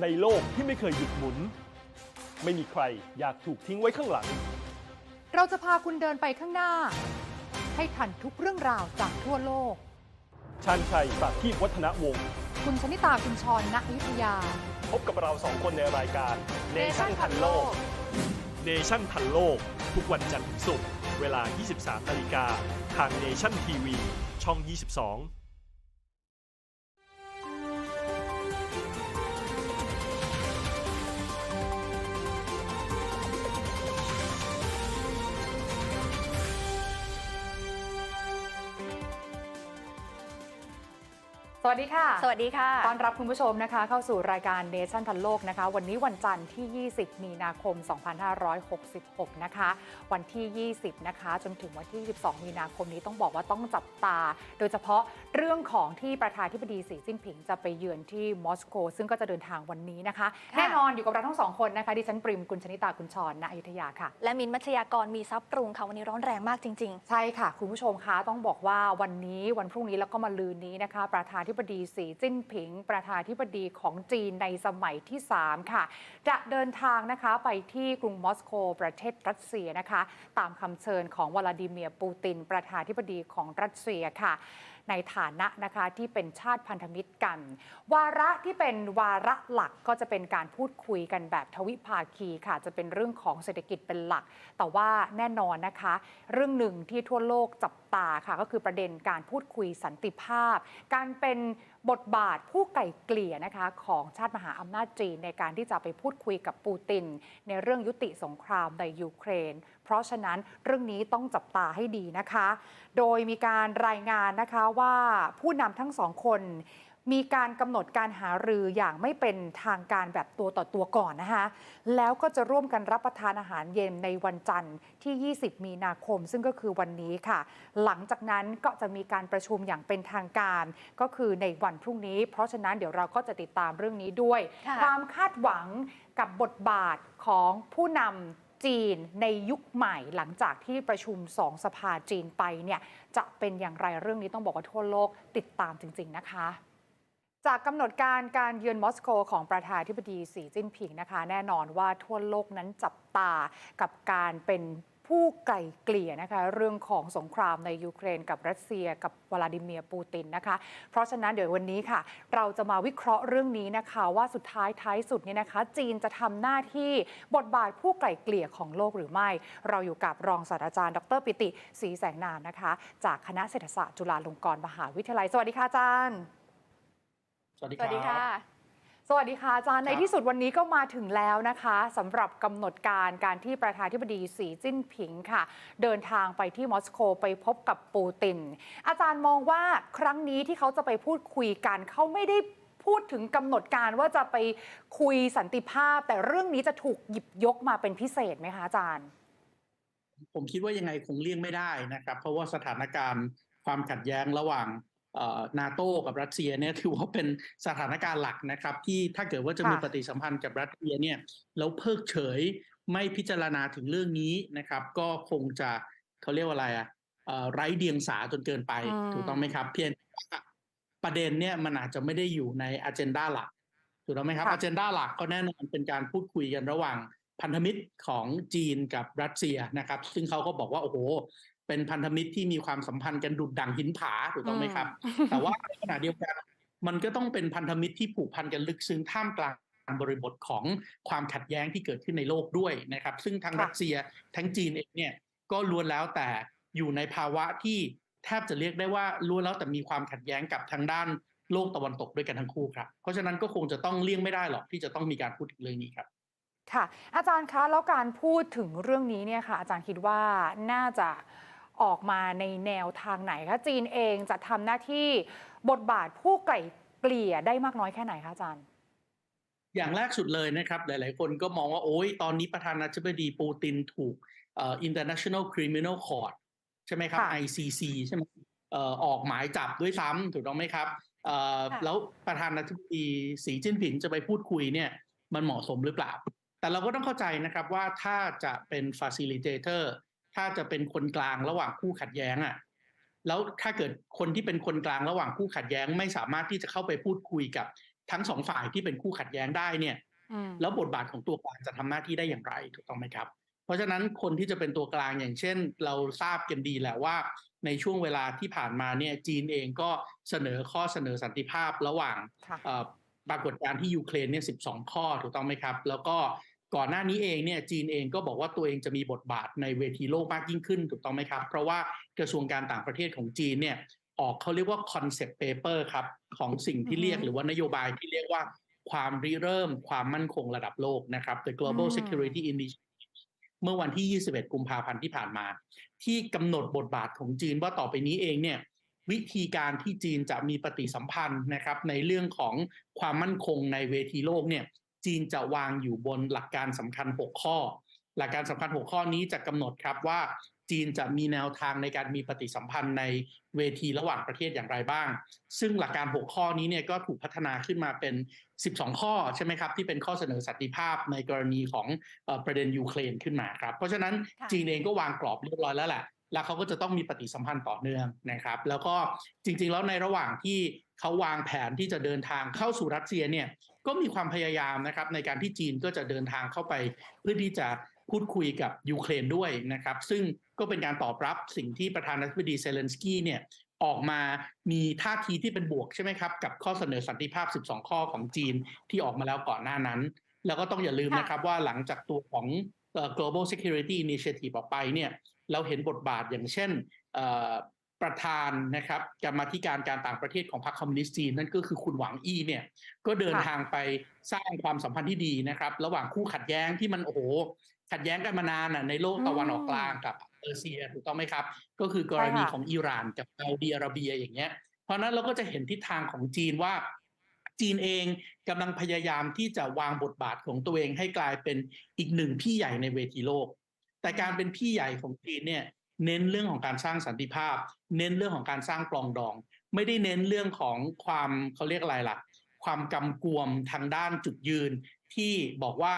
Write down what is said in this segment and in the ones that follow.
ในโลกที่ไม่เคยหยุดหมุน ไม่มีใครอยากถูกทิ้งไว้ข้างหลัง เราจะพาคุณเดินไปข้างหน้า ให้ทันทุกเรื่องราวจากทั่วโลกชันชัยประทีปวัฒนวงศ์คุณชนิตาคุณชรณอยุธยา พบกับเราสองคนในรายการเนชั่นทันโลกเนชั่นทันโลก ทุกวันจันทร์ถึงศุกร์เวลา 23นาฬิกาทางเนชั่นทีวีช่อง 22 สวัสดีค่ะ สวัสดีค่ะ ต้อนรับคุณผู้ชมนะคะ เข้าสู่รายการเนชั่นทันโลกนะคะ วันนี้วันจันทร์ที่ 20 มีนาคม 2566 นะคะ วันที่ 20 นะคะ จนถึงวันที่ 12 มีนาคมนี้ต้องบอกว่าต้องจับตา โดยเฉพาะเรื่องของที่ประธานาธิบดีสีจิ้นผิงจะไปเยือนที่มอสโก ซึ่งก็จะเดินทางวันนี้นะคะค่ะแน่นอนอยู่กับเราทั้งสองคนนะคะ ดิฉันปริมกุลชนิตากุลชรณอยุธยาค่ะ และมินท์มัชยากรมีซับปรุงค่ะ วันนี้ร้อนแรงมากจริงใช่ค่ะ คุณผู้ชมคะ ต้องบอกว่าวันนี้ วันพรุ่งนี้แล้วก็มาลืนนี้นะคะ ประธานาธิบดีสีจิ้นผิง ประธานาธิบดีของจีนในสมัยที่ 3 ค่ะ จะเดินทางนะคะไปที่กรุงมอสโกประเทศรัสเซียนะคะ ตามคำเชิญของวลาดิเมียร์ปูติน ประธานาธิบดีของรัสเซียค่ะ ในฐานะนะคะที่เป็นชาติพันธมิตรกัน วาระที่เป็นวาระหลักก็จะเป็นการพูดคุยกันแบบทวิภาคีค่ะ จะเป็นเรื่องของเศรษฐกิจเป็นหลัก แต่ว่าแน่นอนนะคะ เรื่องหนึ่งที่ทั่วโลกจับตาค่ะ ก็คือประเด็นการพูดคุยสันติภาพ การเป็น บทบาทผู้ไก่เกลี่ยนะคะของชาติมหาอำนาจจีนในการที่จะไปพูดคุยกับปูติน ในเรื่องยุติสงครามในยูเครน เพราะฉะนั้นเรื่องนี้ต้องจับตาให้ดีนะคะ โดยมีการรายงานนะคะว่าผู้นำทั้งสองคน มีการกำหนดการหารืออย่างไม่เป็นทางการแบบตัวต่อตัวก่อนนะคะ แล้วก็จะร่วมกันรับประทานอาหารเย็นในวันจันทร์ที่ 20 มีนาคม ซึ่งก็คือวันนี้ค่ะ หลังจากนั้นก็จะมีการประชุมอย่างเป็นทางการ ก็คือในวันพรุ่งนี้ เพราะฉะนั้นเดี๋ยวเราก็จะติดตามเรื่องนี้ด้วยค่ะความคาดหวังกับบทบาทของผู้นำจีนในยุคใหม่หลังจากที่ประชุมสองสภาจีนไปเนี่ยจะเป็นอย่างไรเรื่องนี้ต้องบอกว่าทั่วโลกติดตามจริง ๆ นะคะ จากกำหนดการการเยือนมอสโกของประธานาธิบดีสีจิ้นผิงนะคะ แน่นอนว่าทั่วโลกนั้นจับตากับการเป็นผู้ไกลเกลี่ยนะคะเรื่องของสงครามในยูเครนกับรัสเซียกับวลาดิเมียร์ปูตินนะคะ เพราะฉะนั้นเดี๋ยววันนี้ค่ะ เราจะมาวิเคราะห์เรื่องนี้นะคะ ว่าสุดท้ายท้ายสุดเนี่ยนะคะ จีนจะทำหน้าที่บทบาทผู้ไกลเกลี่ยของโลกหรือไม่ เราอยู่กับรองศาสตราจารย์ ดรปิติศรีแสงนามนะคะ จากคณะเศรษฐศาสตร์จุฬาลงกรณ์มหาวิทยาลัย สวัสดีค่ะอาจารย์ สวัสดีๆคสรับวัสดีค่ะ สวัสดีค่ะอาจารย์คในรับที่สุดวันนี้ก็มาถึงแล้วนะคะสำหรับกำหนดการการที่ประธานาธิบดีสีจิ้นผิงค่ะ เดินทางไปที่มอสโกไปพบกับปูติน อาจารย์มองว่าครั้งนี้ที่เขาจะไปพูดคุยกันเขาไม่ได้พูดถึงกำหนดการว่าจะไปคุยสันติภาพ แต่เรื่องนี้จะถูกหยิบยกมาเป็นพิเศษไหมคะอาจารย์ ผมคิดว่ายังไงคงเลี่ยงไม่ได้นะครับ เพราะว่าสถานการณ์ความขัดแย้งระหว่าง นาโตกับรัสเซียเนี่ยถือว่าเป็นสถานการณ์หลักนะครับ ที่ถ้าเกิดว่าจะมีค่ะปฏิสัมพันธ์กับรัสเซียเนี่ยแล้วเพิกเฉยไม่พิจารณาถึงเรื่องนี้นะครับ ก็คงจะเขาเรียกว่าอะไรอะเอ่อไร้เดียงสาจนเกินไปอืมถูกต้องไหมครับ เพียงแต่ว่าประเด็นเนี่ยมันอาจจะไม่ได้อยู่ในอ g e n d a หลักถูกต้องไหมครับอ g e n d a หลักก็แน่นอนเป็นการพูดคุยกันระหว่างพันธมิตรของจีนกับรัสเซียนะครับ ซึ่งเขาก็บอกว่าโอ้โห เป็นพันธมิตรที่มีความสัมพันธ์กันดุดดั่งหินผาถูกต้องไหมครับ แต่ว่าในขณะเดียวกันมันก็ต้องเป็นพันธมิตรที่ผูกพันกันลึกซึ้งท่ามกลางบริบทของความขัดแย้งที่เกิดขึ้นในโลกด้วยนะครับ ซึ่งทั้งค่ะรัสเซียทั้งจีนเองเนี่ยก็ล้วนแล้วแต่อยู่ในภาวะที่แทบจะเรียกได้ว่าล้วนแล้วแต่มีความขัดแย้งกับทางด้านโลกตะวันตกด้วยกันทั้งคู่ครับ เพราะฉะนั้นก็คงจะต้องเลี่ยงไม่ได้หรอกที่จะต้องมีการพูดถึงเรื่องนี้ครับ ค่ะ อาจารย์คะแล้วการพูดถึงเรื่องนี้เนี่ยค่ะ อาจารย์คิดว่าน่าจะ ออกมาในแนวทางไหนคะจีนเองจะทำหน้าที่บทบาทผู้ไกล่เกลี่ยได้มากน้อยแค่ไหนคะอาจารย์ อย่างแรกสุดเลยนะครับ หลาย ๆ คนก็มองว่าโอ้ยตอนนี้ประธานาธิบดีปูตินถูกเอ่อ International Criminal Court ใช่ไหมครับค่ะ ICC ใช่ไหมเอ่อออกหมายจับด้วยซ้ำถูกต้องไหมครับเอ่อค่ะแล้วประธานาธิบดีสีจิ้นผิงจะไปพูดคุยเนี่ยมันเหมาะสมหรือเปล่า แต่เราก็ต้องเข้าใจนะครับว่าถ้าจะเป็น facilitator ถ้าจะเป็นคนกลางระหว่างคู่ขัดแย้งอะแล้วถ้าเกิดคนที่เป็นคนกลางระหว่างคู่ขัดแย้ง ไม่สามารถที่จะเข้าไปพูดคุยกับทั้งสองฝ่ายที่เป็นคู่ขัดแย้งได้เนี่ยอืมแล้วบทบาทของตัวกลางจะทำหน้าที่ได้อย่างไรถูกต้องไหมครับ เพราะฉะนั้นคนที่จะเป็นตัวกลางอย่างเช่น เราทราบกันดีแหละว่า ในช่วงเวลาที่ผ่านมาเนี่ยจีนเองก็เสนอข้อเสนอสันติภาพระหว่างค่ะเอ่อปรากฏการณ์ที่ยูเครนเนี่ย12ข้อถูกต้องไหมครับ แล้วก็ ก่อนหน้านี้เองเนี่ยจีนเองก็บอกว่าตัวเองจะมีบทบาทในเวทีโลกมากยิ่งขึ้นถูกต้องไหมครับ เพราะว่ากระทรวงการต่างประเทศของจีนเนี่ยออกเขาเรียกว่าคอนเซปต์เปเปอร์ครับ ของสิ่งที่เรียกอือฮึหรือว่านโยบายที่เรียกว่าความริเริ่มความมั่นคงระดับโลกนะครับ The Global อืม Security Initiative เมื่อวันที่ 21 กุมภาพันธ์ที่ผ่านมา ที่กำหนดบทบาทของจีนว่าต่อไปนี้เองเนี่ยวิธีการที่จีนจะมีปฏิสัมพันธ์นะครับในเรื่องของความมั่นคงในเวทีโลกเนี่ย จีนจะวางอยู่บนหลักการสำคัญ 6 ข้อ หลักการสำคัญ 6 ข้อนี้จะกำหนดครับว่าจีนจะมีแนวทางในการมีปฏิสัมพันธ์ในเวทีระหว่างประเทศอย่างไรบ้าง ซึ่งหลักการ 6 ข้อนี้เนี่ยก็ถูกพัฒนาขึ้นมาเป็น 12 ข้อใช่ไหมครับ ที่เป็นข้อเสนอสันติภาพในกรณีของเอ่อประเด็นยูเครนขึ้นมาครับ เพราะฉะนั้นค่ะจีนเองก็วางกรอบเรียบร้อยแล้วแหละแล้วเขาก็จะต้องมีปฏิสัมพันธ์ต่อเนื่องนะครับ แล้วก็จริงๆแล้วในระหว่างที่เขาวางแผนที่จะเดินทางเข้าสู่รัสเซียเนี่ย ก็มีความพยายามนะครับในการที่จีนก็จะเดินทางเข้าไป เพื่อที่จะพูดคุยกับยูเครนด้วยนะครับ ซึ่งก็เป็นการตอบรับสิ่งที่ประธานาธิบดีเซเลนสกี้เนี่ยออกมามีท่าทีที่เป็นบวกใช่ไหมครับ กับข้อเสนอสันติภาพ 12 ข้อของจีนที่ออกมาแล้วก่อนหน้านั้น แล้วก็ต้องอย่าลืมนะครับว่าหลังจากตัวของ global security initiative ออกไปเนี่ยเราเห็นบทบาทอย่างเช่น ประธานนะครับกรรมาธิการการต่างประเทศของพรรคคอมมิวนิสต์จีนนั่นก็คือคุณหวังอี้เนี่ย ก็เดินค่ะทางไปสร้างความสัมพันธ์ที่ดีนะครับ ระหว่างคู่ขัดแย้งที่มันโอ้โหขัดแย้งกันมานานน่ะในโลกตะวันออกกลางกับเปอร์เซียถูกต้องไหมครับ ก็คือกรณีใช่ค่ะของอิหร่านกับซาอุดีอาระเบียอย่างเงี้ย เพราะฉะนั้นเราก็จะเห็นทิศทางของจีนว่าจีนเองกำลังพยายามที่จะวางบทบาทของตัวเองให้กลายเป็นอีกหนึ่งพี่ใหญ่ในเวทีโลก แต่การเป็นพี่ใหญ่ของจีนเนี่ย เน้นเรื่องของการสร้างสันติภาพ เน้นเรื่องของการสร้างปลองดอง ไม่ได้เน้นเรื่องของความเขาเรียกอะไรล่ะ ความกำกวมทางด้านจุดยืนที่บอกว่า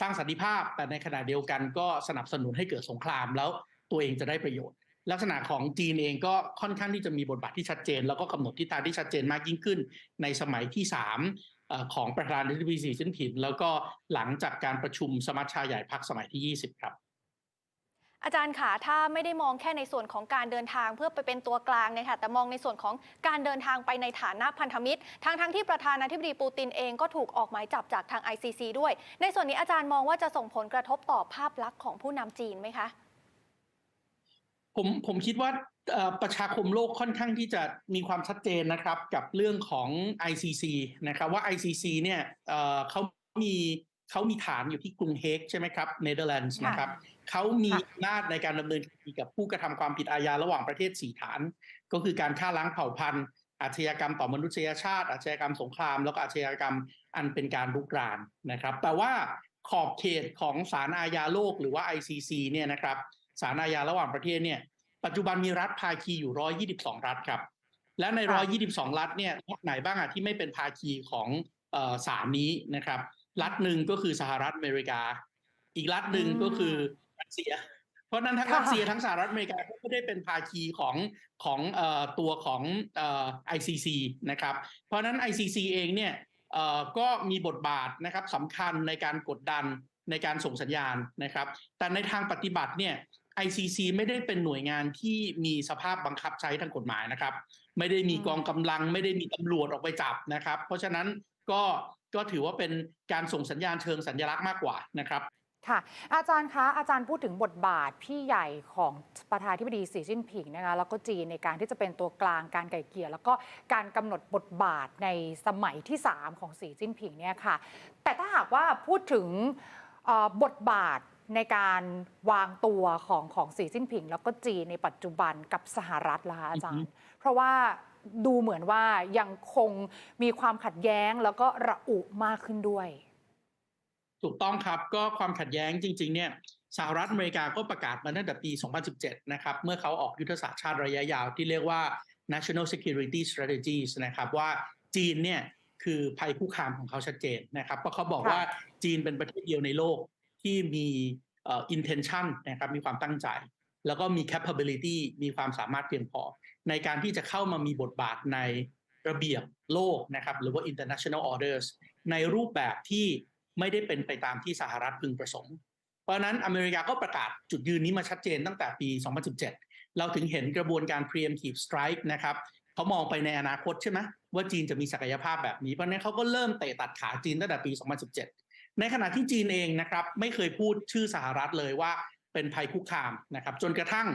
สร้างสันติภาพ แต่ในขณะเดียวกันก็สนับสนุนให้เกิดสงครามแล้วตัวเองจะได้ประโยชน์ ลักษณะของจีนเองก็ค่อนข้างที่จะมีบทบาทที่ชัดเจน แล้วก็กำหนดทิศทางที่ชัดเจนมากยิ่งขึ้น ในสมัยที่สามของประธานาธิบดีสีจิ้นผิงแล้วก็หลังจากการประชุมสมัชชาใหญ่พักสมัยที่ 20 ครับ อาจารย์ค่ะถ้าไม่ได้มองแค่ในส่วนของการเดินทางเพื่อไปเป็นตัวกลางเนี่ยค่ะแต่มองในส่วนของการเดินทางไปในฐานะพันธมิตรทั้งทั้งที่ประธานาธิบดีปูตินเองก็ถูกออกหมายจับจากทาง ICC ด้วย ในส่วนนี้อาจารย์มองว่าจะส่งผลกระทบต่อภาพลักษณ์ของผู้นำจีนไหมคะผมผมคิดว่าประชาคมโลกค่อนข้างที่จะมีความชัดเจนนะครับกับเรื่องของ ICC นะครับว่า ICC เนี่ยเขามี เขามีฐานอยู่ที่กรุงเฮกใช่ไหมครับเนเธอร์แลนด์ค่ะนะครับเขามีค่ะอำนาจในการดำเนินคดีกับผู้กระทำความผิดอาญาระหว่างประเทศสี่ฐาน ก็คือการฆ่าล้างเผ่าพันธุ์อาชญากรรมต่อมนุษยชาติ อาชญากรรมสงคราม แล้วก็อาชญากรรมอันเป็นการลุกรานนะครับ แต่ว่าขอบเขตของศาลอาญาโลกหรือว่า ICC เนี่ยนะครับศาลอาญาระหว่างประเทศเนี่ย ปัจจุบันมีรัฐภาคีอยู่ 122 รัฐครับ และในค่ะ122 รัฐเนี่ยรัฐไหนบ้างอะที่ไม่เป็นภาคีของเอ่อศาลนี้นะครับ รัฐหนึ่งก็คือสหรัฐอเมริกา อีกรัฐหนึ่งก็คือรัสเซีย เพราะฉะนั้นทั้งค่ะรัสเซียทั้งสหรัฐอเมริกาก็ไม่ได้เป็นภาคีของของเอ่อตัวของเอ่อ ICC นะครับ เพราะฉะนั้น ICC เองเนี่ยเอ่อก็มีบทบาทนะครับสำคัญในการกดดันในการส่งสัญญาณนะครับ แต่ในทางปฏิบัติเนี่ย ICC ไม่ได้เป็นหน่วยงานที่มีสภาพบังคับใช้ทางกฎหมายนะครับ ไม่ได้มีอืมกองกำลัง ไม่ได้มีตำรวจออกไปจับนะครับ เพราะฉะนั้น ก็ก็ถือว่าเป็นการส่งสัญญาณเชิงสัญลักษณ์มากกว่านะครับค่ะอาจารย์คะอาจารย์พูดถึงบทบาทพี่ใหญ่ของประธานาธิบดีสีจิ้นผิงนะคะแล้วก็จีนในการที่จะเป็นตัวกลางการไกล่เกลี่ยแล้วก็การกำหนดบทบาทในสมัยที่ 3 ของสีจิ้นผิงเนี่ยค่ะ แต่ถ้าหากว่าพูดถึงเอ่อบทบาทในการวางตัวของของสีจิ้นผิง แล้วก็จีนในปัจจุบันกับสหรัฐล่ะคะอาจารย์ เพราะว่า ดูเหมือนว่ายังคงมีความขัดแย้งแล้วก็ระอุมากขึ้นด้วย ถูกต้องครับก็ความขัดแย้งจริง ๆ เนี่ยสหรัฐอเมริกาก็ประกาศมาตั้งแต่ปี 2017 นะครับ เมื่อเขาออกยุทธศาสตร์ชาติระยะยาวที่เรียกว่า national security strategies นะครับ ว่าจีนเนี่ยคือภัยคุกคามของเขาชัดเจนนะครับ เพราะเขาบอกค่ะว่าจีนเป็นประเทศเดียวในโลกที่มีเอ่อ intention นะครับ มีความตั้งใจ แล้วก็มี capability มีความสามารถเพียงพอ ในการที่จะเข้ามามีบทบาทในระเบียบโลกนะครับหรือว่า international orders ในรูปแบบที่ไม่ได้เป็นไปตามที่สหรัฐพึงประสงค์ เพราะนั้นอเมริกาก็ประกาศจุดยืนนี้มาชัดเจนตั้งแต่ปี 2017 เราถึงเห็นกระบวนการ preemptive strike นะครับเขามองไปในอนาคตใช่ไหมว่าจีนจะมีศักยภาพแบบนี้เพราะฉะนั้นเขาก็เริ่มเตะตัดขาจีนตั้งแต่ปี 2017 ในขณะที่จีนเองนะครับไม่เคยพูดชื่อสหรัฐเลยว่าเป็นภัยคุกคามนะครับจนกระทั่ง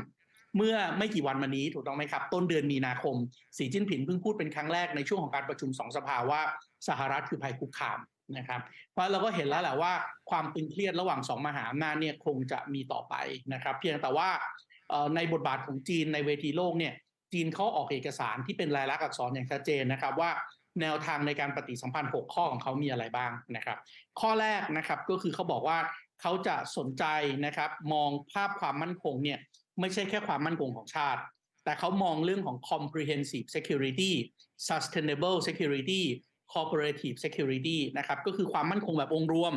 เมื่อไม่กี่วันมานี้ถูกต้องไหมครับ ต้นเดือนมีนาคม สีจิ้นผิงเพิ่งพูดเป็นครั้งแรกในช่วงของการประชุมสองสภาว่าสหรัฐคือภัยคุกคามนะครับเพราะเราก็เห็นแล้วแหละว่าความตึงเครียดระหว่างสองมหาอำนาจเนี่ยคงจะมีต่อไปนะครับ เพียงแต่ว่าในบทบาทของจีนในเวทีโลกเนี่ยจีนเขาออกเอกสารที่เป็นลายลักษณ์อักษรอย่างชัดเจนนะครับว่าแนวทางในการปฏิสัมพันธ์ 6 ข้อของเขามีอะไรบ้างนะครับ ข้อแรกนะครับก็คือเขาบอกว่าเขาจะสนใจนะครับมองภาพความมั่นคงเนี่ย ไม่ใช่แค่ความมั่นคงของชาติ แต่เขามองเรื่องของ comprehensive security sustainable security cooperative security นะครับก็คือความมั่นคงแบบองค์รวม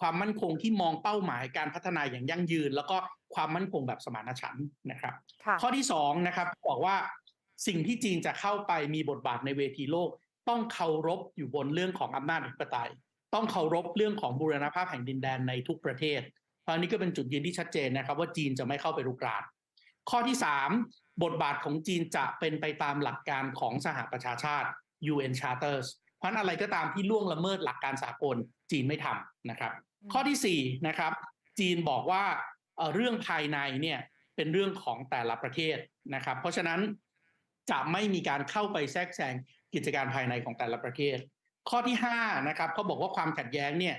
ความมั่นคงที่มองเป้าหมายการพัฒนาอย่างยั่งยืน แล้วก็ความมั่นคงแบบสมานฉันท์นะครับค่ะข้อที่สองนะครับบอกว่าสิ่งที่จีนจะเข้าไปมีบทบาทในเวทีโลก ต้องเคารพอยู่บนเรื่องของอำนาจอธิปไตย ต้องเคารพเรื่องของบูรณภาพแห่งดินแดนในทุกประเทศเพราะอันนี้ก็เป็นจุดยืนที่ชัดเจนนะครับ ว่าจีนจะไม่เข้าไปรุกราน ข้อที่สามบทบาทของจีนจะเป็นไปตามหลักการของสหประชาชาติ UN Charters เพราะฉะนั้นอะไรก็ตามที่ล่วงละเมิดหลักการสากลจีนไม่ทำนะครับอืมข้อที่สี่นะครับจีนบอกว่าเอ่อเรื่องภายในเนี่ยเป็นเรื่องของแต่ละประเทศนะครับ เพราะฉะนั้นจะไม่มีการเข้าไปแทรกแซงกิจการภายในของแต่ละประเทศ ข้อที่ห้านะครับเขาบอกว่าความขัดแย้งเนี่ย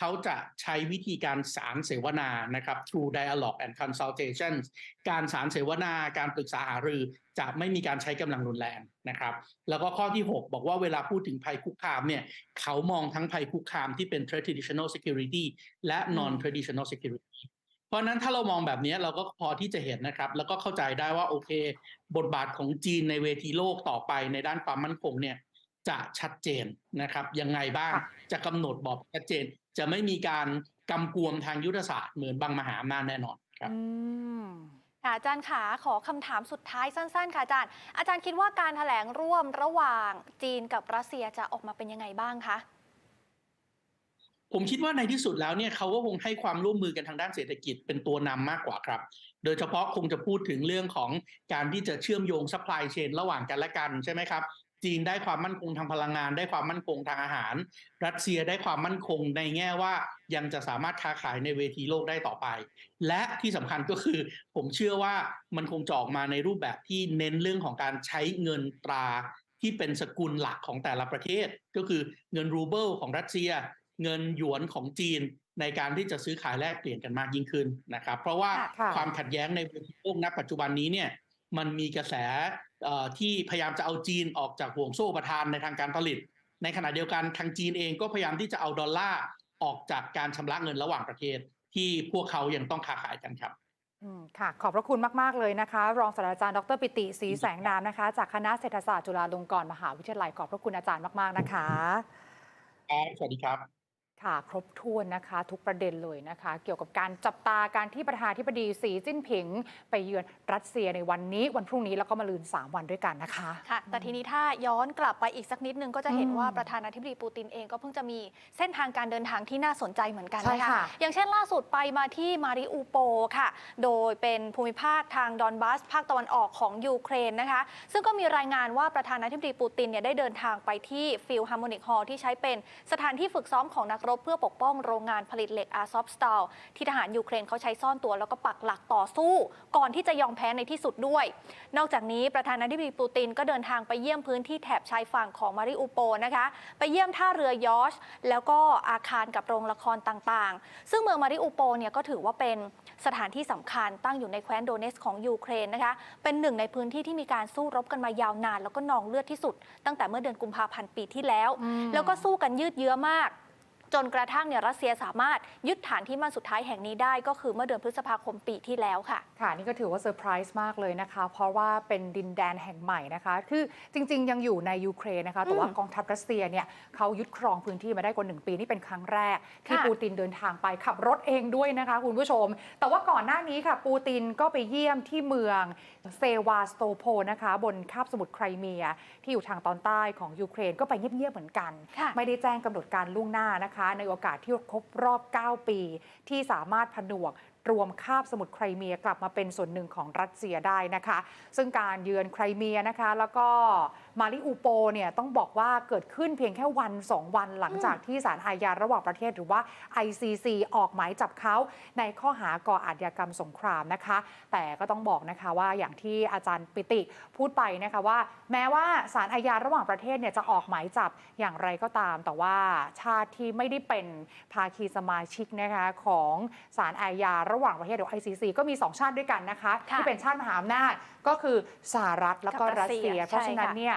เขาจะใช้วิธีการสารเสวนานะครับ through dialogue and consultations การสารเสวนาการปรึกษาหารือจะไม่มีการใช้กำลังรุนแรงนะครับ แล้วก็ข้อที่ 6 บอกว่าเวลาพูดถึงภัยคุกคามเนี่ยเขามองทั้งภัยคุกคามที่เป็น traditional security และ non traditional security เพราะฉะนั้นถ้าเรามองแบบนี้เราก็พอที่จะเห็นนะครับ แล้วก็เข้าใจได้ว่าโอเค บทบาทของจีนในเวทีโลกต่อไปในด้านความมั่นคงเนี่ยจะชัดเจนนะครับ ยังไงบ้างค่ะจะกำหนดบอกชัดเจน จะไม่มีการกำกวมทางยุทธศาสตร์เหมือนบางมหาอำนาจแน่นอนครับอืมค่ะอาจารย์ขาขอคำถามสุดท้ายสั้นๆ ค่ะอาจารย์ อาจารย์คิดว่าการแถลงร่วมระหว่างจีนกับรัสเซียจะออกมาเป็นยังไงบ้างคะผมคิดว่าในที่สุดแล้วเนี่ยเขาก็คงให้ความร่วมมือกันทางด้านเศรษฐกิจเป็นตัวนำมากกว่าครับ โดยเฉพาะคงจะพูดถึงเรื่องของการที่จะเชื่อมโยงซัพพลายเชนระหว่างกันและกันใช่ไหมครับ จีนได้ความมั่นคงทางพลังงาน ได้ความมั่นคงทางอาหาร รัสเซียได้ความมั่นคงในแง่ว่ายังจะสามารถค้าขายในเวทีโลกได้ต่อไป และที่สำคัญก็คือ ผมเชื่อว่ามันคงจะออกมาในรูปแบบที่เน้นเรื่องของการใช้เงินตราที่เป็นสกุลหลักของแต่ละประเทศ ก็คือเงินรูเบิลของรัสเซีย เงินหยวนของจีนในการที่จะซื้อขายแลกเปลี่ยนกันมากยิ่งขึ้นนะครับ เพราะว่าค่ะความขัดแย้งในเวทีโลกณปัจจุบันนี้เนี่ยมันมีกระแสเอ่อ ที่พยายามจะเอาจีนออกจากห่วงโซ่ประทานในทางการผลิต ในขณะเดียวกันทางจีนเองก็พยายามที่จะเอาดอลลาร์ออกจากการชำระเงินระหว่างประเทศ ที่พวกเขายังต้องค้าขายกันครับอืมค่ะ ขอบพระคุณมาก ๆ เลยนะคะ รองศาสตราจารย์ดรปิติศรีแสงนามนะคะ จากคณะเศรษฐศาสตร์จุฬาลงกรณ์มหาวิทยาลัยขอบพระคุณอาจารย์มาก ๆ นะคะครับสวัสดีครับ ค่ะ ครบถ้วนนะคะ ทุกประเด็นเลยนะคะ เกี่ยวกับการจับตาการที่ประธานาธิบดีสีจิ้นผิง ไปเยือนรัสเซียในวันนี้ วันพรุ่งนี้แล้วก็มาลืน 3 วันด้วยกันนะคะค่ะแต่ทีนี้ถ้าย้อนกลับไปอีกสักนิดนึงก็จะเห็นอืมว่าประธานาธิบดีปูตินเองก็เพิ่งจะมีเส้นทางการเดินทางที่น่าสนใจเหมือนกันใช่นะคะค่ะอย่างเช่นล่าสุดไปมาที่มาริอูโปค่ะ โดยเป็นภูมิภาคทางดอนบัสภาคตะวันออกของยูเครนนะคะ ซึ่งก็มีรายงานว่าประธานาธิบดีปูตินเนี่ยได้เดินทางไปที่ฟิลฮาร์โมนิกฮอลที่ใช้เป็นสถานที่ฝึกซ้อมของนักรบเพื่อปกป้องโรงงานผลิตเหล็กอาซอฟสตาลที่ทหารยูเครนเขาใช้ซ่อนตัวแล้วก็ปักหลักต่อสู้ ก่อนที่จะยอมแพ้ในที่สุดด้วย นอกจากนี้ประธานาธิบดีปูตินก็เดินทางไปเยี่ยมพื้นที่แถบชายฝั่งของมาริอูโปนะคะ ไปเยี่ยมท่าเรือยอชแล้วก็อาคารกับโรงละครต่างๆ ซึ่งเมืองมาริอูโปเนี่ยก็ถือว่าเป็นสถานที่สำคัญตั้งอยู่ในแคว้นโดเนสของยูเครนนะคะ เป็นหนึ่งในพื้นที่ที่มีการสู้รบกันมายาวนาน แล้วก็นองเลือดที่สุด ตั้งแต่เมื่อเดือนกุมภาพันธ์ปีที่แล้วอืมแล้วก็สู้กันยืดเยื้อมาก จนกระทั่งเนี่ยรัสเซียสามารถยึดฐานที่มั่นสุดท้ายแห่งนี้ได้ ก็คือเมื่อเดือนพฤษภาคมปีที่แล้วค่ะ ค่ะ นี่ก็ถือว่าเซอร์ไพรส์มากเลยนะคะ เพราะว่าเป็นดินแดนแห่งใหม่นะคะ คือจริง ๆ ยังอยู่ในยูเครนนะคะ แต่ว่าอืมกองทัพรัสเซียเนี่ยเขายึดครองพื้นที่มาได้กว่าหนึ่งปีนี่เป็นครั้งแรก ที่ค่ะปูตินเดินทางไปขับรถเองด้วยนะคะ คุณผู้ชม แต่ว่าก่อนหน้านี้ค่ะ ปูตินก็ไปเยี่ยมที่เมืองเซวาสโตโพนะคะ บนคาบสมุทรไครเมีย ที่อยู่ทางตอนใต้ของยูเครนก็ไปเงียบๆเหมือนกันค่ะไม่ได้แจ้งกำหนดการล่วงหน้านะคะในโอกาสที่ครบรอบ 9 ปี ที่สามารถผนวกรวมคาบสมุทรไครเมียกลับมาเป็นส่วนหนึ่งของรัสเซียได้นะคะ ซึ่งการเยือนไครเมียนะคะ แล้วก็มาริอูโปเนี่ยต้องบอกว่าเกิดขึ้นเพียงแค่วัน 2 วันหลังจากที่ศาลอาญาระหว่างประเทศหรือว่า ICC ออกหมายจับเขาในข้อหาก่ออาชญากรรมสงครามนะคะ แต่ก็ต้องบอกนะคะว่าอย่างที่อาจารย์ปิติพูดไปนะคะว่า แม้ว่าศาลอาญาระหว่างประเทศเนี่ยจะออกหมายจับอย่างไรก็ตาม แต่ว่าชาติที่ไม่ได้เป็นภาคีสมาชิกนะคะของศาลอาญาระหว่างประเทศหรือ ICC ก็มี 2 ชาติด้วยกันนะคะค่ะที่เป็นชาติมหาอำนาจก็คือสหรัฐแล้วก็กับรัรัสสเซีเซียยเพราะใช่ฉะนั้นค่ะเนี่ย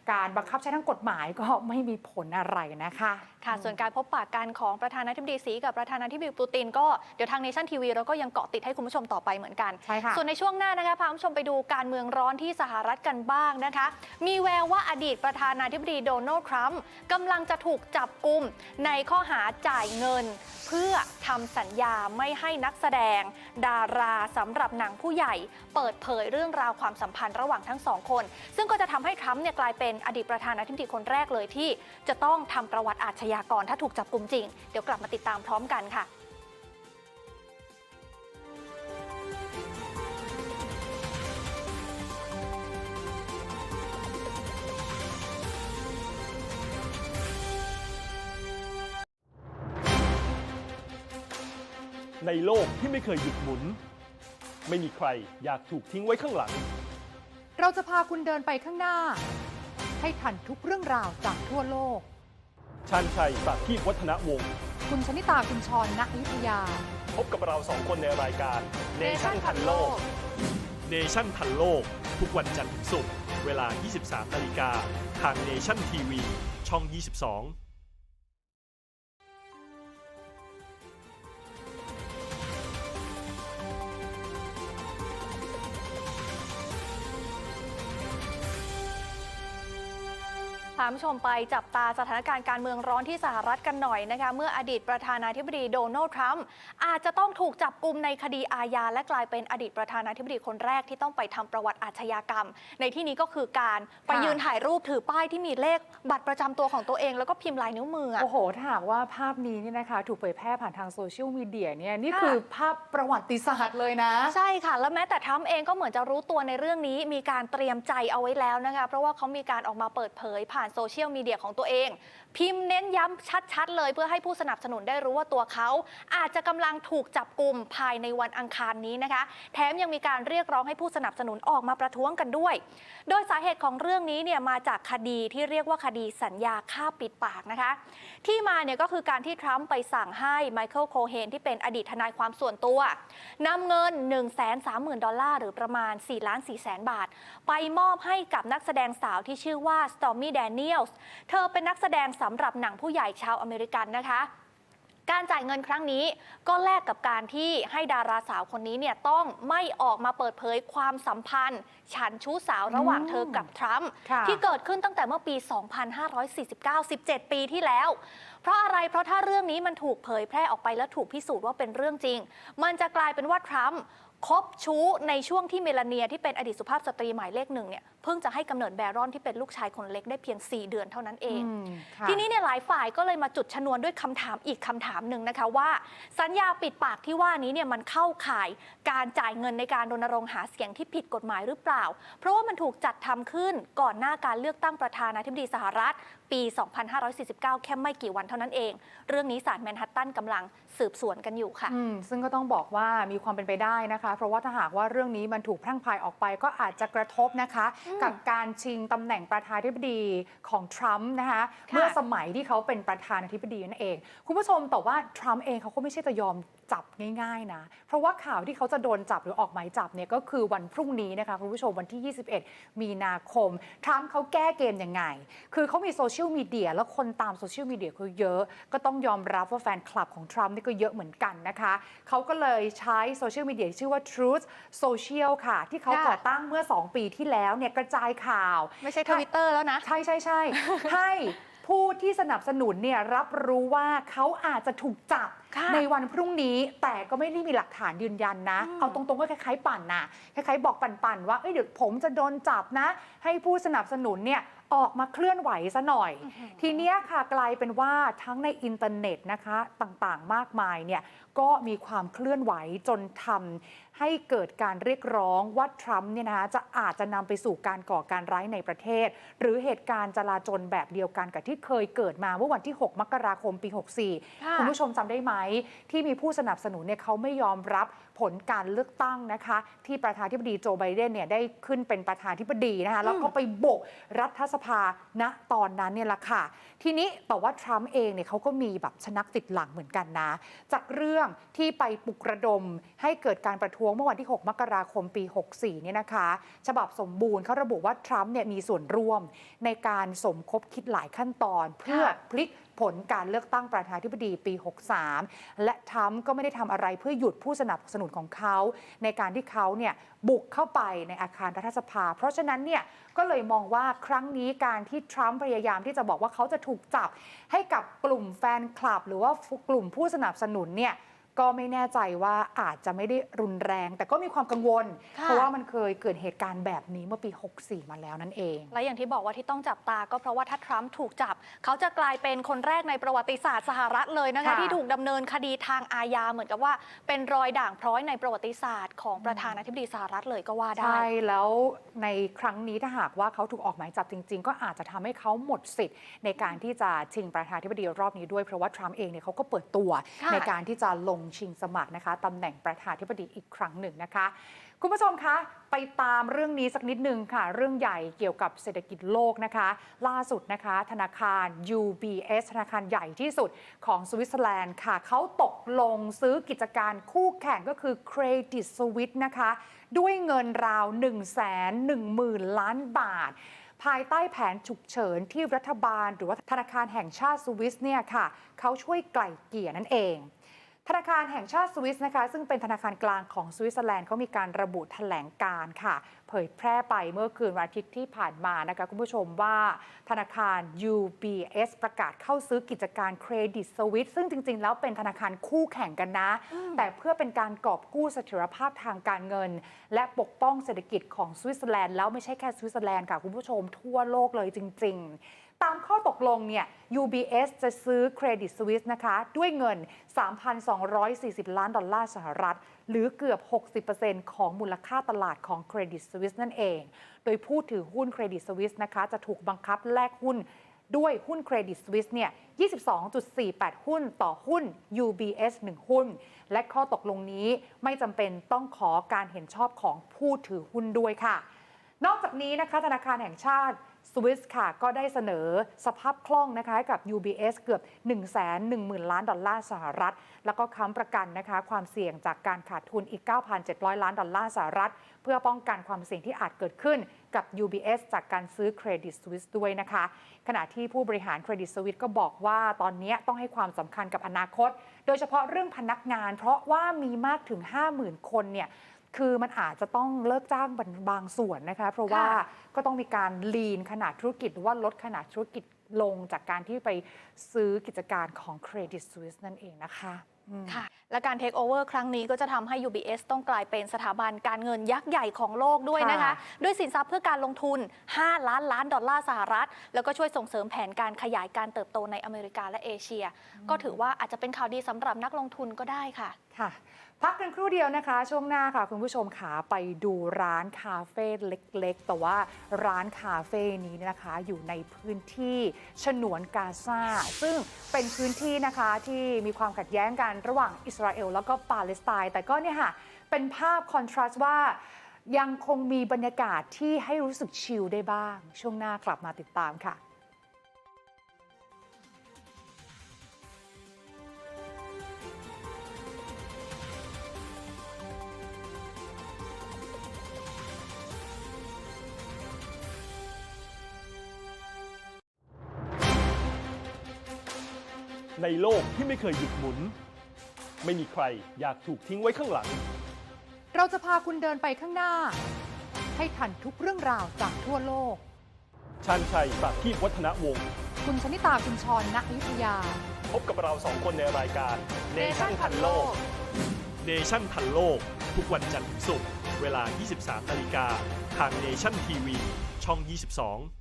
การบังคับใช้ทางกฎหมายก็ไม่มีผลอะไรนะคะ ค่ะ ส่วนการพบปะกันของประธานาธิบดีสีกับประธานาธิบดีปูตินก็เดี๋ยวทางเนชั่นทีวีเราก็ยังเกาะติดให้คุณผู้ชมต่อไปเหมือนกันใช่ค่ะส่วนในช่วงหน้านะคะพาคุณผู้ชมไปดูการเมืองร้อนที่สหรัฐกันบ้างนะคะ มีแววว่าอดีตประธานาธิบดีโดนัลด์ทรัมป์กำลังจะถูกจับกลุ่มในข้อหาจ่ายเงิน เพื่อทำสัญญาไม่ให้นักแสดง ดาราสำหรับหนังผู้ใหญ่ เปิดเผยเรื่องราวความสัมพันธ์ระหว่างทั้งสองคน ซึ่งก็จะทำให้ทรัมป์เนี่ยกลายเป็นอดีตประธานาธิบดีคนแรกเลยที่จะต้องทำประวัติอาชญากรถ้าถูกจับกลุ่มจริง เดี๋ยวกลับมาติดตามพร้อมกันค่ะในโลกที่ไม่เคยหยุดหมุน ไม่มีใครอยากถูกทิ้งไว้ข้างหลัง เราจะพาคุณเดินไปข้างหน้า ให้ทันทุกเรื่องราวจากทั่วโลก ชันชัยประทีปวัฒนวงศ์คุณชนิตาคุณชรณอยุธยา พบกับเราสองคนในรายการ Nation ทันโลกเนชั่นทันโลก ทุกวันจันทร์ถึงศุกร์เวลา 23 นาฬิกาทางเนชั่นทีวีช่อง 22าคุณผู้ชมไปจับตาสถานการณ์การเมืองร้อนที่สหรัฐกันหน่อยนะคะ เมื่ออดีตประธานาธิบดีโดนัลด์ทรัมป์อาจจะต้องถูกจับกลุ่มในคดีอาญาและกลายเป็นอดีตประธานาธิบดีคนแรกที่ต้องไปทำประวัติอาชญากรรม ในที่นี้ก็คือการไปยืนถ่ายรูปถือป้ายที่มีเลขบัตรประจำตัวของตัวเอง แล้วก็พิมพ์ลายนิ้วมืออะโอ้โหถ้าหากว่าภาพนี้เนี่ยนะคะ ถูกเผยแพร่ผ่านทางโซเชียลมีเดียเนี่ยนี่ค่ะคือภาพประวัติศาสตร์เลยนะ ใช่ค่ะ แล้วแม้แต่ทรัมป์เองก็เหมือนจะรู้ตัวในเรื่องนี้ มีการเตรียมใจเอาไว้แล้วนะคะเพราะว่าเขามีการออกมาเปิดเผยผ่านโซเชียลมีเดียของตัวเอง พิมพ์เน้นย้ำชัดๆ เลยเพื่อให้ผู้สนับสนุนได้รู้ว่าตัวเขา อาจจะกำลังถูกจับกลุ่มภายในวันอังคารนี้นะคะ แถมยังมีการเรียกร้องให้ผู้สนับสนุนออกมาประท้วงกันด้วย โดยสาเหตุของเรื่องนี้เนี่ยมาจากคดีที่เรียกว่าคดีสัญญาฆ่าปิดปากนะคะ ที่มาเนี่ยก็คือการที่ทรัมป์ไปสั่งให้ไมเคิลโคเฮนที่เป็นอดีตทนายความส่วนตัวนำเงิน 1 3 0 0 0 0 ดอลลาร์หรือประมาณ4ล้าน4แสนบาท ไปมอบให้กับนักแสดงสาวที่ชื่อว่า Stormy Daniels เธอเป็นนักแสดงสำหรับหนังผู้ใหญ่ชาวอเมริกันนะคะ การจ่ายเงินครั้งนี้ก็แลกกับการที่ให้ดาราสาวคนนี้เนี่ยต้องไม่ออกมาเปิดเผยความสัมพันธ์ ฉันชู้สาวระหว่างเธอกับทรัมป์ค่ะที่เกิดขึ้นตั้งแต่เมื่อปี 2549 17 ปีที่แล้ว เพราะอะไรเพราะถ้าเรื่องนี้มันถูกเผยแพร่ออกไปและถูกพิสูจน์ว่าเป็นเรื่องจริง มันจะกลายเป็นว่าทรัมป์คบชู้ในช่วงที่เมลาเนียที่เป็นอดีตสุภาพสตรีหมายเลขหนึ่งเนี่ยเพิ่งจะให้กำเนิดแบรอนที่เป็นลูกชายคนเล็กได้เพียง 4 เดือนเท่านั้นเองอืมค่ะทีนี้เนี่ยหลายฝ่ายก็เลยมาจุดชนวนด้วยคำถามอีกคำถามหนึ่งนะคะว่า สัญญาปิดปากที่ว่านี้เนี่ยมันเข้าข่ายการจ่ายเงินในการรณรงค์หาเสียงที่ผิดกฎหมายหรือเปล่า เพราะว่ามันถูกจัดทำขึ้นก่อนหน้าการเลือกตั้งประธานาธิบดีสหรัฐ ปี 2549 แค่ไม่กี่วันเท่านั้นเอง เรื่องนี้ศาลแมนฮัตตันกำลังสืบสวนกันอยู่ค่ะอืมซึ่งก็ต้องบอกว่ามีความเป็นไปได้นะคะ เพราะว่าถ้าหากว่าเรื่องนี้มันถูกแพร่งพรายออกไปก็อาจจะกระทบนะคะอืมกับการชิงตำแหน่งประธานาธิบดีของทรัมป์นะคะค่ะเมื่อสมัยที่เขาเป็นประธานาธิบดีนั่นเอง คุณผู้ชมแต่ว่าทรัมป์เองเขาก็ไม่ใช่จะยอมจับง่ายๆนะ เพราะว่าข่าวที่เขาจะโดนจับหรือออกหมายจับเนี่ยก็คือวันพรุ่งนี้นะคะคุณผู้ชมวันที่ 21 มีนาคมทรัมป์เขาแก้เกมยังไง คือเขามีโซเชียลชียลมีเดียแล้วคนตามโซเชียลมีเดียเขาเยอะ ก็ต้องยอมรับว่าแฟนคลับของทรัมป์นี่ก็เยอะเหมือนกันนะคะ เขาก็เลยใช้โซเชียลมีเดียที่ชื่อว่า Truth Social ค่ะ ที่เขาค่ะก่อตั้งเมื่อ 2 ปีที่แล้วเนี่ยกระจายข่าว ไม่ใช่ทวิตเตอร์แล้วนะ ใช่ใช่ใช่ให้ผู้ที่สนับสนุนเนี่ยรับรู้ว่าเขาอาจจะถูกจับค่ะ ในวันพรุ่งนี้แต่ก็ไม่ได้มีหลักฐานยืนยันนะอืมเอาตรงๆก็คล้ายๆปั่นนะคล้ายๆบอกปั่นๆว่าเอ้ยเดี๋ยวผมจะโดนจับนะ ให้ผู้สนับสนุนเนี่ยออกมาเคลื่อนไหวซะหน่อย ทีเนี้ยค่ะกลายเป็นว่าทั้งในอินเทอร์เน็ตนะคะต่างๆมากมายเนี่ยก็มีความเคลื่อนไหวจนทำให้เกิดการเรียกร้องว่าทรัมป์เนี่ยนะคะจะอาจจะนำไปสู่การก่อการร้ายในประเทศ หรือเหตุการณ์จลาจลแบบเดียวกันกับที่เคยเกิดมาเมื่อวันที่ 6 มกราคมปี 64ค่ะคุณผู้ชมจำได้ไหมที่มีผู้สนับสนุนเนี่ยเขาไม่ยอมรับ ผลการเลือกตั้งนะคะ ที่ประธานาธิบดีโจไบเดนเนี่ยได้ขึ้นเป็นประธานาธิบดีนะคะแล้วก็ไปโบกรัฐสภาณตอนนั้นเนี่ยแหละค่ะ ทีนี้แต่ว่าทรัมป์เองเนี่ยเขาก็มีแบบชนักติดหลังเหมือนกันนะ จากเรื่องที่ไปปลุกระดมให้เกิดการประท้วงเมื่อวันที่ 6 มกราคมปี 64 เนี่ยนะคะ ฉบับสมบูรณ์เขาระบุว่าทรัมป์เนี่ยมีส่วนร่วมในการสมคบคิดหลายขั้นตอน เพื่อพลิกผลการเลือกตั้งประธานาธิบดีปี 63 และทรัมป์ก็ไม่ได้ทำอะไรเพื่อหยุดผู้สนับสนุนของเขา ในการที่เขาเนี่ยบุกเข้าไปในอาคารรัฐสภา เพราะฉะนั้นเนี่ยก็เลยมองว่าครั้งนี้การที่ทรัมป์พยายามที่จะบอกว่าเขาจะถูกจับให้กับกลุ่มแฟนคลับ หรือว่ากลุ่มผู้สนับสนุนเนี่ย ก็ไม่แน่ใจว่าอาจจะไม่ได้รุนแรง แต่ก็มีความกังวลค่ะเพราะว่ามันเคยเกิดเหตุการณ์แบบนี้เมื่อปี 64 มาแล้วนั่นเอง และอย่างที่บอกว่าที่ต้องจับตาก็เพราะว่าถ้าทรัมป์ถูกจับ เขาจะกลายเป็นคนแรกในประวัติศาสตร์สหรัฐเลยนะคะค่ะที่ถูกดำเนินคดีทางอาญาเหมือนกับว่า เป็นรอยด่างพร้อยในประวัติศาสตร์ของประธานาธิบดีสหรัฐเลยก็ว่าได้ใช่แล้วในครั้งนี้ถ้าหากว่าเขาถูกออกหมายจับจริง ๆ ก็อาจจะทำให้เขาหมดสิทธิ์ ในการที่จะชิงประธานาธิบดีรอบนี้ด้วยเพราะว่าทรัมป์เองเนี่ยเขาก็เปิดตัวค่ะในการที่จะลงชิงสมัครนะคะตำแหน่งประธานธิบดีอีกครั้งหนึ่งนะคะ คุณผู้ชมคะไปตามเรื่องนี้สักนิดหนึ่งค่ะ เรื่องใหญ่เกี่ยวกับเศรษฐกิจโลกนะคะ ล่าสุดนะคะ ธนาคาร UBS ธนาคารใหญ่ที่สุดของสวิตเซอร์แลนด์ค่ะเขาตกลงซื้อกิจการคู่แข่งก็คือ Credit Suisse นะคะ ด้วยเงินราว 1 1 0 0 0 0 ล้านบาทภายใต้แผนฉุกเฉินที่รัฐบาล หรือว่าธนาคารแห่งชาติสวิสเนี่ยค่ะ เขาช่วยไกล่เกลี่ยนั่นเอง ธนาคารแห่งชาติสวิสนะคะซึ่งเป็นธนาคารกลางของสวิตเซอร์แลนด์เขามีการระบุแถลงการณ์ค่ะ เผยแพร่ไปเมื่อคืนวันอาทิตย์ที่ผ่านมานะคะคุณผู้ชมว่า ธนาคาร UBS ประกาศเข้าซื้อกิจการเครดิตสวิสซึ่งจริง ๆ แล้วเป็นธนาคารคู่แข่งกันนะ แต่เพื่อเป็นการกอบกู้เสถียรภาพทางการเงิน และปกป้องเศรษฐกิจของสวิตเซอร์แลนด์แล้วไม่ใช่แค่สวิตเซอร์แลนด์ค่ะคุณผู้ชมทั่วโลกเลยจริง ๆ ตามข้อตกลงเนี่ย UBS จะซื้อเครดิตสวิสนะคะ ด้วยเงิน 3,240 ล้านดอลลาร์สหรัฐ หรือเกือบ 60%ของมูลค่าตลาดของเครดิตสวิสนั่นเอง โดยผู้ถือหุ้นเครดิตสวิสนะคะ จะถูกบังคับแลกหุ้นด้วยหุ้นเครดิตสวิสเนี่ย 22.48 หุ้นต่อหุ้น UBS 1 หุ้น และข้อตกลงนี้ไม่จำเป็นต้องขอการเห็นชอบของผู้ถือหุ้นด้วยค่ะ นอกจากนี้นะคะธนาคารแห่งชาติ สวิสค่ะก็ได้เสนอสภาพคล่องนะคะให้กับ UBS เกือบ 1 1 0 0 0 0 ล้านดอลลาร์สหรัฐ แล้วก็ค้ำประกันนะคะความเสี่ยงจากการขาดทุนอีก 9,700 ล้านดอลลาร์สหรัฐ เพื่อป้องกันความเสี่ยงที่อาจเกิดขึ้นกับ UBS จากการซื้อเครดิตสวิสด้วยนะคะ ขณะที่ผู้บริหารเครดิตสวิสก็บอกว่าตอนนี้ต้องให้ความสำคัญกับอนาคต โดยเฉพาะเรื่องพนักงาน เพราะว่ามีมากถึง 50,000 คนเนี่ย คือมันอาจจะต้องเลิกจ้างบางบางส่วนนะคะ เพราะว่าค่ะก็ต้องมีการลีนขนาดธุรกิจหรือว่าลดขนาดธุรกิจลงจากการที่ไปซื้อกิจการของ Credit Suisse นั่นเองนะคะอืมค่ะและการเทคโอเวอร์ครั้งนี้ก็จะทำให้ UBS ต้องกลายเป็นสถาบันการเงินยักษ์ใหญ่ของโลกด้วยนะคะค่ะด้วยสินทรัพย์เพื่อการลงทุน 5 ล้านล้านดอลลาร์สหรัฐ แล้วก็ช่วยส่งเสริมแผนการขยายการเติบโตในอเมริกาและเอเชีย ก็ถือว่าอาจจะเป็นข่าวดีสำหรับนักลงทุนก็ได้ค่ะค่ะ พักกันครู่เดียวนะคะ ช่วงหน้าค่ะ คุณผู้ชมขาไปดูร้านคาเฟ่เล็กๆ แต่ว่าร้านคาเฟ่นี้เนยนะคะ อยู่ในพื้นที่ฉนวนกาซาซึ่งเป็นพื้นที่นะคะที่มีความขัดแย้งกันระหว่างอิสราเอลแล้วก็ปาเลสไตน์แต่ก็เนี่ยค่ะ เป็นภาพคอนทราสต์ว่ายังคงมีบรรยากาศที่ให้รู้สึกชิลได้บ้าง ช่วงหน้ากลับมาติดตามค่ะ ในโลกที่ไม่เคยหยุดหมุน ไม่มีใครอยากถูกทิ้งไว้ข้างหลัง เราจะพาคุณเดินไปข้างหน้า ให้ทันทุกเรื่องราวจากทั่วโลก ชาญชัยปราบทีพวัฒนวงศ์คุณชนิตาคุณชรณอยุธยา พบกับเราสองคนในรายการ Nation ทันโลกเนชั่นทันโลก ทุกวันจันทร์ถึงศุกร์เวลา 23นาฬิกาทางเนชั่นทีวีช่อง 22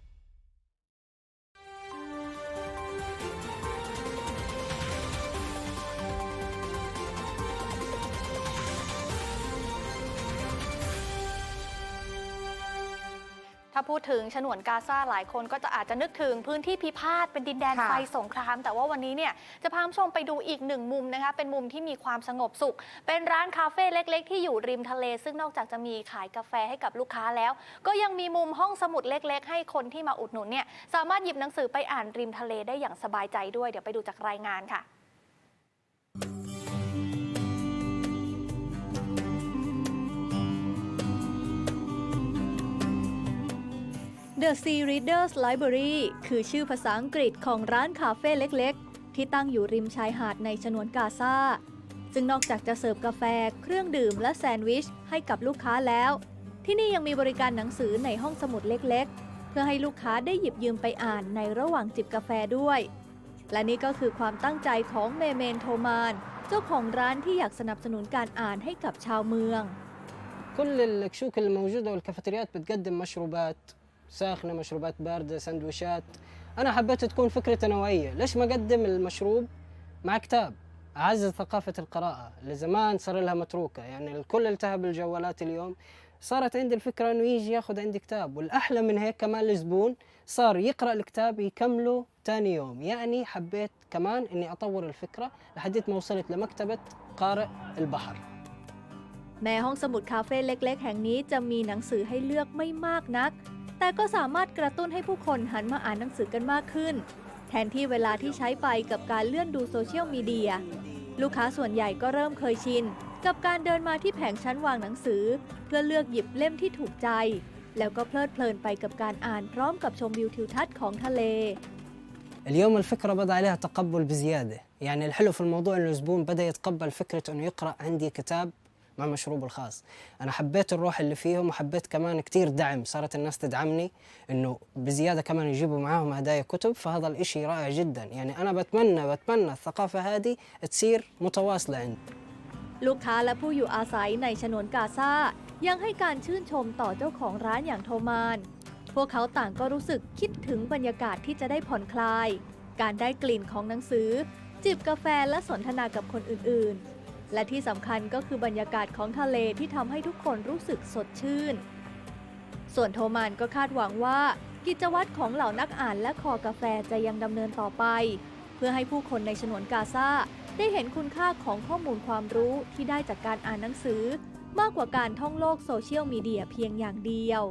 ถ้าพูดถึงฉนวนกาซาหลายคนก็จะอาจจะนึกถึงพื้นที่พิพาทเป็นดินแดนค่ะไฟสงคราม แต่ว่าวันนี้เนี่ยจะพาคุณผู้ชมไปดูอีกหนึ่งมุมนะคะ เป็นมุมที่มีความสงบสุข เป็นร้านคาเฟ่เล็ก ๆ ที่อยู่ริมทะเล ซึ่งนอกจากจะมีขายกาแฟให้กับลูกค้าแล้ว ก็ยังมีมุมห้องสมุดเล็ก ๆ ให้คนที่มาอุดหนุนเนี่ยสามารถหยิบหนังสือไปอ่านริมทะเลได้อย่างสบายใจด้วย เดี๋ยวไปดูจากรายงานค่ะ The Sea Readers Library คือชื่อภาษาอังกฤษของร้านคาเฟ่เล็กๆ ที่ตั้งอยู่ริมชายหาดในฉนวนกาซา ซึ่งนอกจากจะเสิร์ฟกาแฟ เครื่องดื่มและแซนด์วิชให้กับลูกค้าแล้ว ที่นี่ยังมีบริการหนังสือในห้องสมุดเล็กๆ เพื่อให้ลูกค้าได้หยิบยืมไปอ่านในระหว่างจิบกาแฟด้วย และนี่ก็คือความตั้งใจของเมเมนโทมาน เจ้าของร้านที่อยากสนับสนุนการอ่านให้กับชาวเมือง كل الكشوك الموجودة والكافيتريات بتقدم مشروبات ساخنة مشروبات باردة سندويشات أنا حبيت تكون فكرة نوعية ليش ما أقدم المشروب مع كتاب أعزز ثقافة القراءة اللي زمان صار لها متروكة يعني الكل التهى بالجوالات اليوم صارت عندي الفكرة أنه يجي ياخذ عندي كتاب والأحلى من هيك كمان الزبون صار يقرأ الكتاب يكمله تاني يوم يعني حبيت كمان أني أطور الفكرة لحديت ما وصلت لمكتبة قارئ البحر แม้ห้องสมุดคาเฟ่เล็ก ๆ แห่งนี้จะมีหนังสือให้เลือกไม่มากนัก แต่ก็สามารถกระตุ้นให้ผู้คนหันมาอ่านหนังสือกันมากขึ้น แทนที่เวลาที่ใช้ไปกับการเลื่อนดูโซเชียลมีเดีย ลูกค้าส่วนใหญ่ก็เริ่มเคยชิน กับการเดินมาที่แผงชั้นวางหนังสือ เพื่อเลือกหยิบเล่มที่ถูกใจ แล้วก็เพลิดเพลินไปกับการอ่านพร้อมกับชมวิวทิวทัศน์ของทะเล اليوم الفكرة بدأ عليها تقبل بزيادة يعني الحلو في الموضوع أنه الزبون بدأ يتقبل فكرة أنه يقرأ عندي كتاب مع مشروبه الخاص أنا حبيت الروح اللي فيهم وحبيت كمان كتير دعم صارت الناس تدعمني أنه بزيادة كمان يجيبوا معاهم هدايا كتب فهذا الإشي رائع جدا يعني أنا بتمنى بتمنى الثقافة هذه تصير متواصلة عندي ลูกค้าและผู้อยู่อาศัยในฉนวนกาซายังให้การชื่นชมต่อเจ้าของร้านอย่างโทมาน พวกเขาต่างก็รู้สึกคิดถึงบรรยากาศที่จะได้ผ่อนคลาย การได้กลิ่นของหนังสือ จิบกาแฟและสนทนากับคนอื่นๆ และที่สำคัญก็คือบรรยากาศของทะเลที่ทำให้ทุกคนรู้สึกสดชื่น ส่วนโทมานก็คาดหวังว่า กิจวัตรของเหล่านักอ่านและคอกาแฟจะยังดำเนินต่อไป เพื่อให้ผู้คนในฉนวนกาซาได้เห็นคุณค่าของข้อมูลความรู้ที่ได้จากการอ่านหนังสือ มากกว่าการท่องโลกโซเชียลมีเดียเพียงอย่างเดียว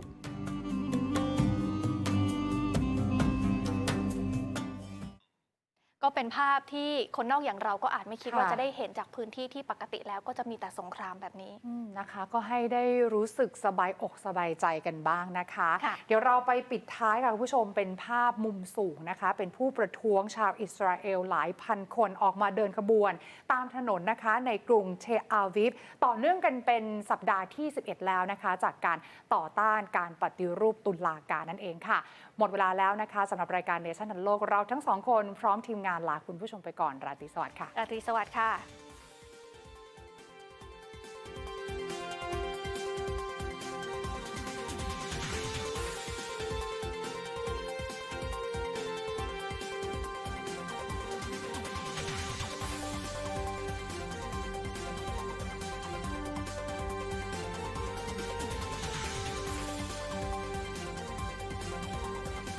ก็เป็นภาพที่คนนอกอย่างเราก็อาจไม่คิดว่าค่ะจะได้เห็นจากพื้นที่ที่ปกติแล้วก็จะมีแต่สงครามแบบนี้อืมนะคะ ก็ให้ได้รู้สึกสบายอกสบายใจกันบ้างนะคะค่ะเดี๋ยวเราไปปิดท้ายค่ะคุณผู้ชมเป็นภาพมุมสูงนะคะ เป็นผู้ประท้วงชาวอิสราเอลหลายพันคนออกมาเดินขบวน ตามถนนนะคะในกรุงเทอาวิฟต่อเนื่องกันเป็นสัปดาห์ที่ 11 แล้วนะคะ จากการต่อต้านการปฏิรูปตุลาการนั่นเองค่ะ หมดเวลาแล้วนะคะสำหรับรายการเนชั่นทันโลกเราทั้งสองคนพร้อมทีมงานลาคุณผู้ชมไปก่อนราตรีสวัสดิ์ค่ะราตรีสวัสดิ์ค่ะ